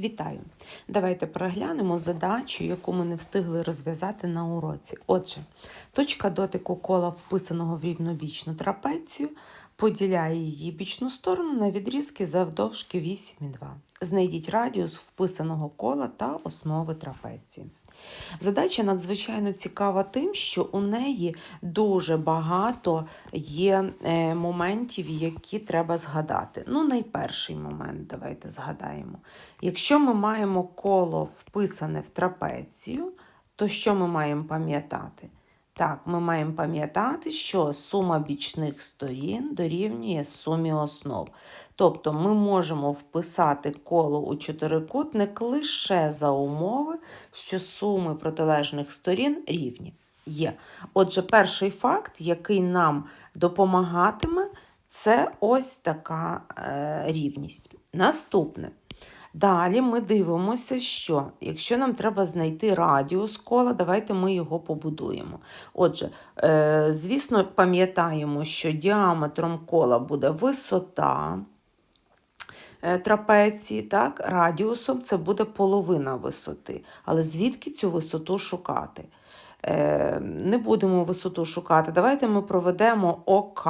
Вітаю! Давайте переглянемо задачу, яку ми не встигли розв'язати на уроці. Отже, точка дотику кола, вписаного в рівнобічну трапецію, поділяє її бічну сторону на відрізки завдовжки 8,2. Знайдіть радіус вписаного кола та основи трапеції. Задача надзвичайно цікава тим, що у неї дуже багато є е, моментів, які треба згадати. Ну, найперший момент, давайте згадаємо. Якщо ми маємо коло вписане в трапецію, то що ми маємо пам'ятати? Так, ми маємо пам'ятати, що сума бічних сторін дорівнює сумі основ. Тобто ми можемо вписати коло у чотирикутник лише за умови, що суми протилежних сторін рівні. Є. Отже, перший факт, який нам допомагатиме, це ось така е, рівність. Наступне. Далі ми дивимося, що якщо нам треба знайти радіус кола, давайте ми його побудуємо. Отже, е, звісно, пам'ятаємо, що діаметром кола буде висота е, трапеції, так? радіусом це буде половина висоти. Але звідки цю висоту шукати? Е, Не будемо висоту шукати. Давайте ми проведемо ОК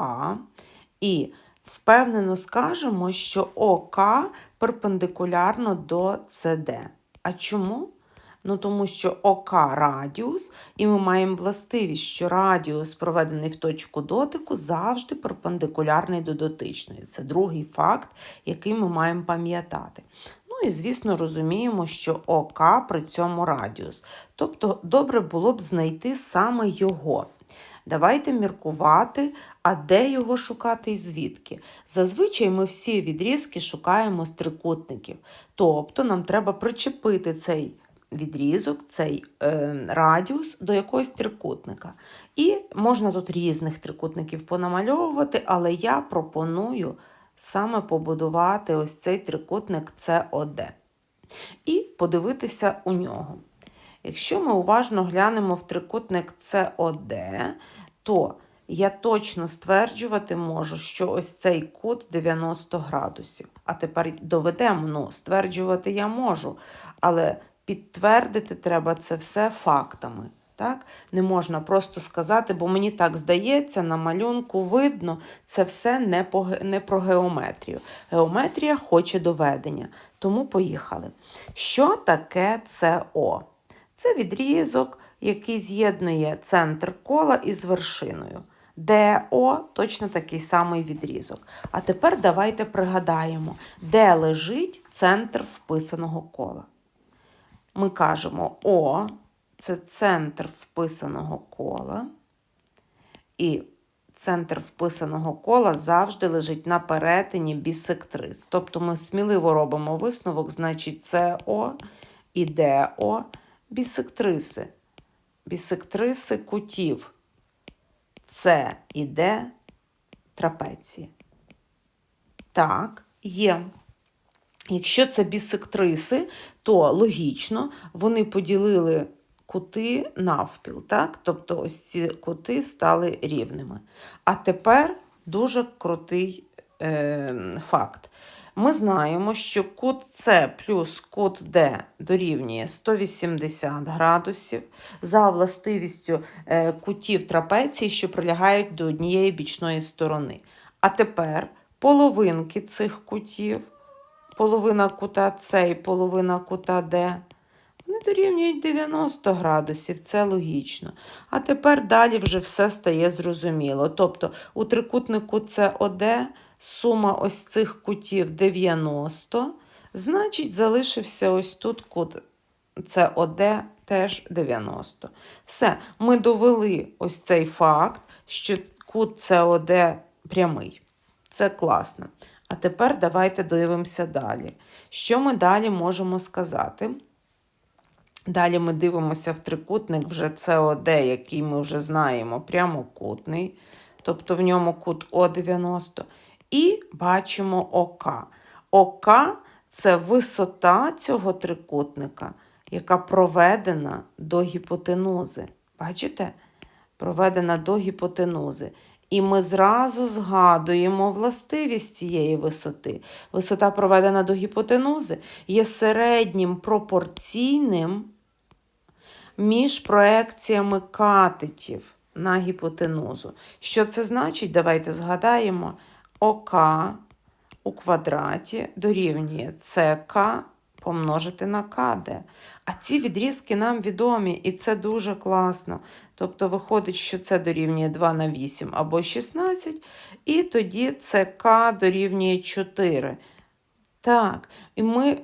і впевнено скажемо, що ОК перпендикулярно до СД. А чому? Ну, тому що ОК радіус, і ми маємо властивість, що радіус, проведений в точку дотику, завжди перпендикулярний до дотичної. Це другий факт, який ми маємо пам'ятати. Ну і, звісно, розуміємо, що ОК при цьому радіус. Тобто, добре було б знайти саме його. Давайте міркувати, а де його шукати і звідки. Зазвичай ми всі відрізки шукаємо з трикутників. Тобто нам треба причепити цей відрізок, цей е, радіус до якогось трикутника. І можна тут різних трикутників понамальовувати, але я пропоную саме побудувати ось цей трикутник СОД. І подивитися у нього. Якщо ми уважно глянемо в трикутник СОД, то я точно стверджувати можу, що ось цей кут 90 градусів. А тепер доведемо, ну, стверджувати я можу, але підтвердити треба це все фактами. Так? Не можна просто сказати, бо мені так здається, на малюнку видно, це все не, по, не про геометрію. Геометрія хоче доведення. Тому поїхали. Що таке СО? Це відрізок, який з'єднує центр кола із вершиною. ДО точно такий самий відрізок. А тепер давайте пригадаємо, де лежить центр вписаного кола. Ми кажемо О, це центр вписаного кола. І центр вписаного кола завжди лежить на перетині бісектрис. Тобто ми сміливо робимо висновок, значить, СО і ДО бісектриси. Бісектриси кутів. С і Д трапеції. Так, є. Якщо це бісектриси, то логічно вони поділили кути навпіл. так? Тобто ось ці кути стали рівними. А тепер дуже крутий е, факт. Ми знаємо, що кут С плюс кут Д дорівнює 180 градусів за властивістю е, кутів трапеції, що прилягають до однієї бічної сторони. А тепер половинки цих кутів, половина кута С і половина кута Д, вони дорівнюють 90 градусів, це логічно. А тепер далі вже все стає зрозуміло. Тобто у трикутнику СОД сума ось цих кутів 90, значить, залишився ось тут кут СОД теж 90. Все, ми довели ось цей факт, що кут СОД прямий. Це класно. А тепер давайте дивимося далі. Що ми далі можемо сказати? Далі ми дивимося в трикутник вже СОД, який ми вже знаємо, прямокутний, тобто в ньому кут О90. І бачимо ОК. ОК це висота цього трикутника, яка проведена до гіпотенузи. Бачите? Проведена до гіпотенузи. І ми зразу згадуємо властивість цієї висоти. Висота, проведена до гіпотенузи, є середнім пропорційним між проекціями катетів на гіпотенузу. Що це значить? Давайте згадаємо. ОК у квадраті дорівнює СК помножити на КД. А ці відрізки нам відомі, і це дуже класно. Тобто виходить, що це дорівнює 2 на 8 або 16, і тоді СК дорівнює 4. Так, і ми.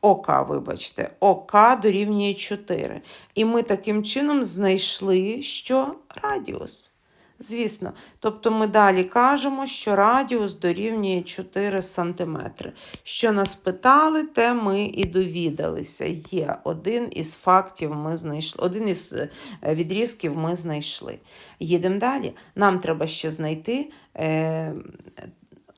ОК, вибачте, ОК дорівнює 4. І ми таким чином знайшли, що радіус. Звісно, тобто ми далі кажемо, що радіус дорівнює 4 см. Що нас питали, те ми і довідалися. Є один із фактів ми знайшли, один із е, відрізків ми знайшли. Їдемо далі. Нам треба ще знайти е,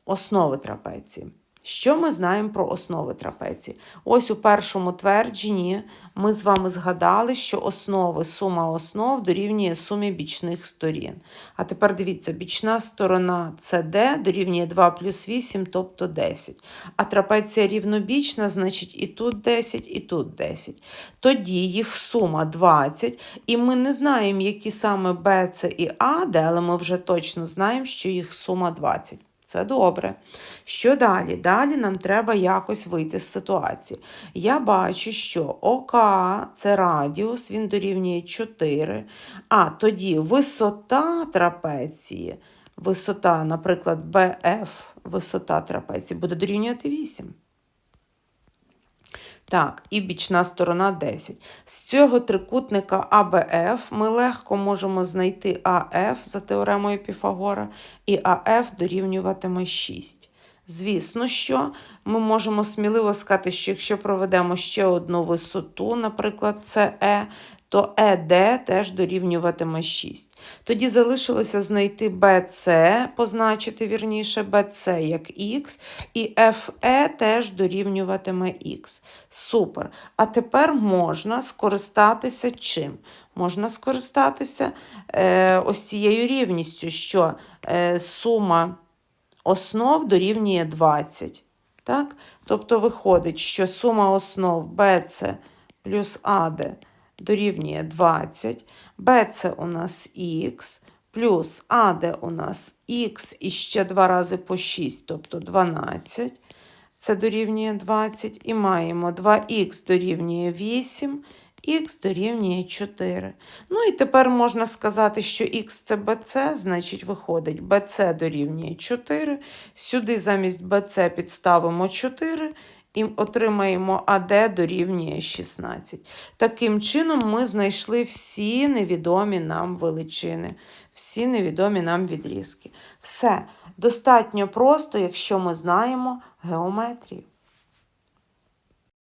основи трапеції. Що ми знаємо про основи трапеції? Ось у першому твердженні ми з вами згадали, що основи, сума основ дорівнює сумі бічних сторін. А тепер дивіться, бічна сторона CD дорівнює 2 плюс 8, тобто 10. А трапеція рівнобічна, значить і тут 10, і тут 10. Тоді їх сума 20, і ми не знаємо, які саме B, C і AD, але ми вже точно знаємо, що їх сума 20. Це добре. Що далі? Далі нам треба якось вийти з ситуації. Я бачу, що ОК це радіус, він дорівнює 4. А тоді висота трапеції, висота, наприклад, БФ, висота трапеції буде дорівнювати 8. Так, і бічна сторона 10. З цього трикутника АБФ ми легко можемо знайти АФ за теоремою Піфагора, і АФ дорівнюватиме 6. Звісно, що ми можемо сміливо сказати, що якщо проведемо ще одну висоту, наприклад, СЕ, то ЕД теж дорівнюватиме 6. Тоді залишилося знайти BC, позначити вірніше BC як Х, і FE теж дорівнюватиме Х. Супер. А тепер можна скористатися чим? Можна скористатися е, ось цією рівністю, що е, сума основ дорівнює 20. Так? Тобто виходить, що сума основ BC плюс AD дорівнює 20, BC у нас х, плюс AD у нас х і ще два рази по 6, тобто 12. Це дорівнює 20. І маємо 2х дорівнює 8, х дорівнює 4. Ну і тепер можна сказати, що х це bc, значить виходить bc дорівнює 4. Сюди замість bc підставимо 4 і отримаємо АД дорівнює 16. Таким чином, ми знайшли всі невідомі нам величини, всі невідомі нам відрізки. Все достатньо просто, якщо ми знаємо геометрію.